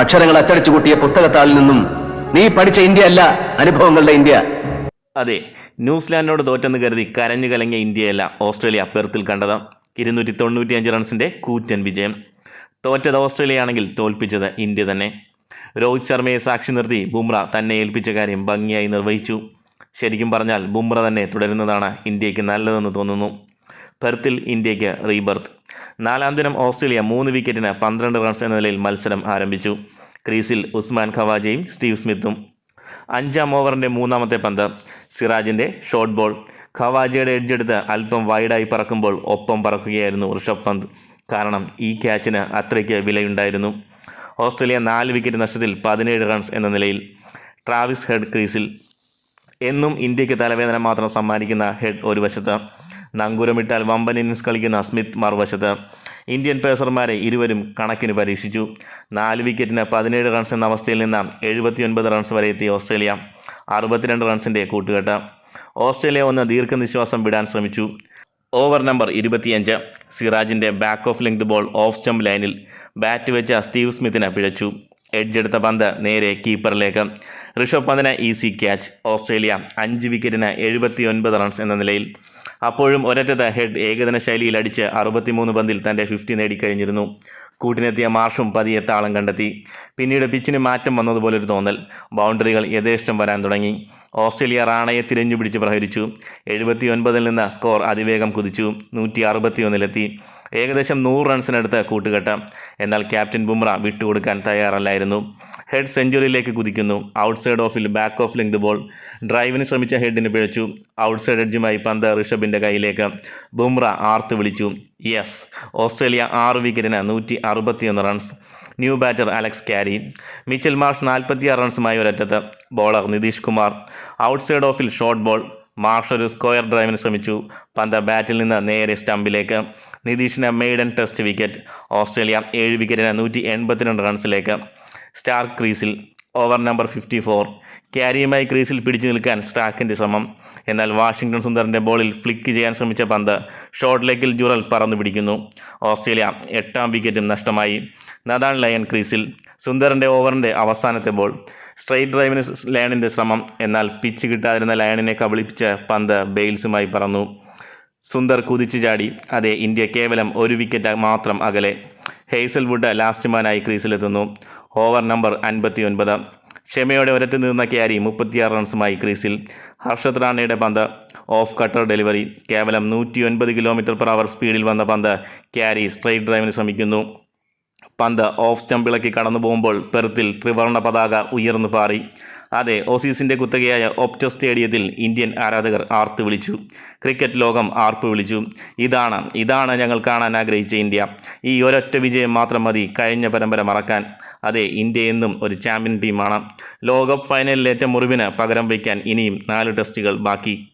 അക്ഷരങ്ങൾ അച്ചടിച്ചു കൂട്ടിയ പുസ്തകത്താളിൽ നിന്നും നീ പഠിച്ച ഇന്ത്യ അല്ല അനുഭവങ്ങളുടെ ഇന്ത്യ. അതെ ന്യൂസിലാൻഡിനോട് തോറ്റെന്ന് കരുതി കരഞ്ഞു കലങ്ങിയ ഇന്ത്യയല്ല ഓസ്ട്രേലിയ പെർത്തിൽ കണ്ടത്. ഇരുന്നൂറ്റി തൊണ്ണൂറ്റിയഞ്ച് റൺസിന്റെ കൂറ്റൻ വിജയം. തോറ്റത് ഓസ്ട്രേലിയ ആണെങ്കിൽ തോൽപ്പിച്ചത് ഇന്ത്യ തന്നെ. രോഹിത് ശർമ്മയെ സാക്ഷി നിർത്തി ബുംറ തന്നെ ഏൽപ്പിച്ച കാര്യം ഭംഗിയായി നിർവഹിച്ചു. ശരിക്കും പറഞ്ഞാൽ ബുംറ തന്നെ തുടരുന്നതാണ് ഇന്ത്യയ്ക്ക് നല്ലതെന്ന് തോന്നുന്നു. പെർത്തിൽ ഇന്ത്യയ്ക്ക് റീബർത്ത്. നാലാം ദിനം ഓസ്ട്രേലിയ മൂന്ന് വിക്കറ്റിന് പന്ത്രണ്ട് റൺസ് എന്ന നിലയിൽ മത്സരം ആരംഭിച്ചു. ക്രീസിൽ ഉസ്മാൻ ഖവാജയും സ്റ്റീവ് സ്മിത്തും. അഞ്ചാം ഓവറിന്റെ മൂന്നാമത്തെ പന്ത് സിറാജിന്റെ ഷോർട്ട് ബോൾ. ഖവാജയുടെ എഡ്ജെടുത്ത് അല്പം വൈഡായി പറക്കുമ്പോൾ ഒപ്പം പറക്കുകയായിരുന്നു ഋഷഭ് പന്ത്. കാരണം ഈ ക്യാച്ചിന് അത്രയ്ക്ക് വിലയുണ്ടായിരുന്നു. ഓസ്ട്രേലിയ നാല് വിക്കറ്റ് നഷ്ടത്തിൽ പതിനേഴ് റൺസ് എന്ന നിലയിൽ ട്രാവിസ് ഹെഡ് ക്രീസിൽ. എന്നും ഇന്ത്യയ്ക്ക് തലവേദന മാത്രം സമ്മാനിക്കുന്ന ഹെഡ് ഒരു വശത്ത്. നങ്കൂരമിട്ടാൽ വമ്പൻ ഇന്നിങ്സ് കളിക്കുന്ന സ്മിത്ത് മറുവശത്ത് ഇന്ത്യൻ പേസർമാരെ ഇരുവരും കണക്കിന് പരീക്ഷിച്ചു. നാല് വിക്കറ്റിന് പതിനേഴ് റൺസ് എന്ന അവസ്ഥയിൽ നിന്ന് എഴുപത്തിയൊൻപത് റൺസ് വരെ എത്തിയ ഓസ്ട്രേലിയ അറുപത്തിരണ്ട് റൺസിന്റെ കൂട്ടുകെട്ട്. ഓസ്ട്രേലിയ ഒന്ന് ദീർഘനിശ്വാസം വിടാൻ ശ്രമിച്ചു. ഓവർ നമ്പർ ഇരുപത്തിയഞ്ച്. സിറാജിന്റെ back of length ball off stump ലൈനിൽ ബാറ്റ് വെച്ച സ്റ്റീവ് സ്മിത്തിനെ പിഴച്ചു. എഡ്ജ് എടുത്ത പന്ത് നേരെ കീപ്പറിലേക്ക് ഋഷഭ് പന്തിന് ഈസി ക്യാച്ച് ഓസ്ട്രേലിയ അഞ്ച് വിക്കറ്റിന് എഴുപത്തിയൊൻപത് റൺസ് എന്ന നിലയിൽ അപ്പോഴും ഒരറ്റത്ത് ഹെഡ് ഏകദിന ശൈലിയിൽ അടിച്ച് അറുപത്തിമൂന്ന് പന്തിൽ തന്റെ ഫിഫ്റ്റി നേടിക്കഴിഞ്ഞിരുന്നു. കൂട്ടിനെത്തിയ മാർഷും പതിയെ താളം കണ്ടെത്തി. പിന്നീട് പിച്ചിന് മാറ്റം വന്നതുപോലൊരു തോന്നൽ. ബൗണ്ടറികൾ യഥേഷ്ടം വരാൻ തുടങ്ങി. ഓസ്ട്രേലിയ റാണയെ തിരഞ്ഞുപിടിച്ച് പ്രഹരിച്ചു. എഴുപത്തി ഒൻപതിൽ നിന്ന് സ്കോർ അതിവേഗം കുതിച്ചു. നൂറ്റി അറുപത്തിയൊന്നിലെത്തി ഏകദേശം നൂറ് റൺസിനടുത്ത് കൂട്ടുകെട്ട്. എന്നാൽ ക്യാപ്റ്റൻ ബുംറ വിട്ടുകൊടുക്കാൻ തയ്യാറല്ലായിരുന്നു. ഹെഡ് സെഞ്ചുറിയിലേക്ക് കുതിക്കുന്നു. ഔട്ട്സൈഡ് ഓഫിൽ ബാക്ക് ഓഫ് ലെങ്ത് ബോൾ. ഡ്രൈവിന് ശ്രമിച്ച ഹെഡിന് പിഴച്ചു. ഔട്ട്സൈഡ് എഡ്ജുമായി പന്ത് ഋഷഭിന്റെ കയ്യിലേക്ക്. ബുംറ ആർത്ത് വിളിച്ചു. യെസ്. ഓസ്ട്രേലിയ ആറ് വിക്കറ്റിന് നൂറ്റി അറുപത്തിയൊന്ന് runs. New batter Alex Carey. Mitchell Marsh നാൽപ്പത്തിയാറ് റൺസുമായി ഒരറ്റത്ത്. ബോളർ നിതീഷ് കുമാർ. ഔട്ട്സൈഡ് ഓഫിൽ ഷോർട്ട് ബോൾ. മാർഷ് ഒരു സ്ക്വയർ ഡ്രൈവിന് ശ്രമിച്ചു. പന്ത ബാറ്റിൽ നിന്ന് നേരെ സ്റ്റമ്പിലേക്ക്. നിതീഷിന് മെയ്ഡൻ ടെസ്റ്റ് വിക്കറ്റ്. ഓസ്ട്രേലിയ ഏഴ് വിക്കറ്റിന് നൂറ്റി എൺപത്തിരണ്ട് റൺസിലേക്ക്. സ്റ്റാർ ക്രീസിൽ ഓവർ നമ്പർ ഫിഫ്റ്റി ഫോർ. ക്യാരിയുമായി ക്രീസിൽ പിടിച്ചു നിൽക്കാൻ സ്റ്റാക്കിന്റെ ശ്രമം. എന്നാൽ വാഷിംഗ്ടൺ സുന്ദറിന്റെ ബോളിൽ ഫ്ലിക്ക് ചെയ്യാൻ ശ്രമിച്ച പന്ത് ഷോർട്ട് ലെഗിൽ ജുറൽ പറന്നു പിടിക്കുന്നു. ഓസ്ട്രേലിയ എട്ടാം വിക്കറ്റും നഷ്ടമായി. നദാൻ ലയൺ ക്രീസിൽ സുന്ദറിന്റെ ഓവറിന്റെ അവസാനത്തെ ബോൾ. സ്ട്രെയിറ്റ് ഡ്രൈവിന് ലയണിന്റെ ശ്രമം. എന്നാൽ പിച്ച് കിട്ടാതിരുന്ന ലയണിനെ കബളിപ്പിച്ച പന്ത് ബെയിൽസുമായി പറന്നു. സുന്ദർ കുതിച്ചു ചാടി. അതെ ഇന്ത്യ കേവലം ഒരു വിക്കറ്റ് മാത്രം അകലെ. ഹെയ്സൽവുഡ് ലാസ്റ്റ്മാനായി ക്രീസിലെത്തുന്നു. ഓവർ നമ്പർ അൻപത്തി ഒൻപത് ക്ഷമയോടെ ഒരറ്റ് നിന്ന ക്യാരി മുപ്പത്തിയാറ് റൺസുമായി ക്രീസിൽ. ഹർഷത് റാണയുടെ പന്ത് ഓഫ് കട്ടർ ഡെലിവറി കേവലം നൂറ്റി ഒൻപത് കിലോമീറ്റർ പെർ അവർ സ്പീഡിൽ വന്ന പന്ത് ക്യാരി സ്ട്രൈറ്റ് ഡ്രൈവിന് ശ്രമിക്കുന്നു. പന്ത് ഓഫ് സ്റ്റമ്പിളക്കി കടന്നു പോകുമ്പോൾ പെർത്തിൽ ത്രിവർണ പതാക ഉയർന്നു പാറി. അതെ ഓസീസിന്റെ കുത്തകയായ ഓപ്റ്റോ സ്റ്റേഡിയത്തിൽ ഇന്ത്യൻ ആരാധകർ ആർത്ത് വിളിച്ചു. ക്രിക്കറ്റ് ലോകം ആർപ്പ് വിളിച്ചു. ഇതാണ് ഇതാണ് ഞങ്ങൾ കാണാൻ ആഗ്രഹിച്ച ഇന്ത്യ. ഈ ഒരൊറ്റ വിജയം മാത്രം മതി കഴിഞ്ഞ പരമ്പര മറക്കാൻ. അതെ ഇന്ത്യ എന്നും ഒരു ചാമ്പ്യൻ ടീമാണ്. ലോകകപ്പ് ഫൈനലിലേറ്റ മുറിവിന് പകരം വയ്ക്കാൻ ഇനിയും നാല് ടെസ്റ്റുകൾ ബാക്കി.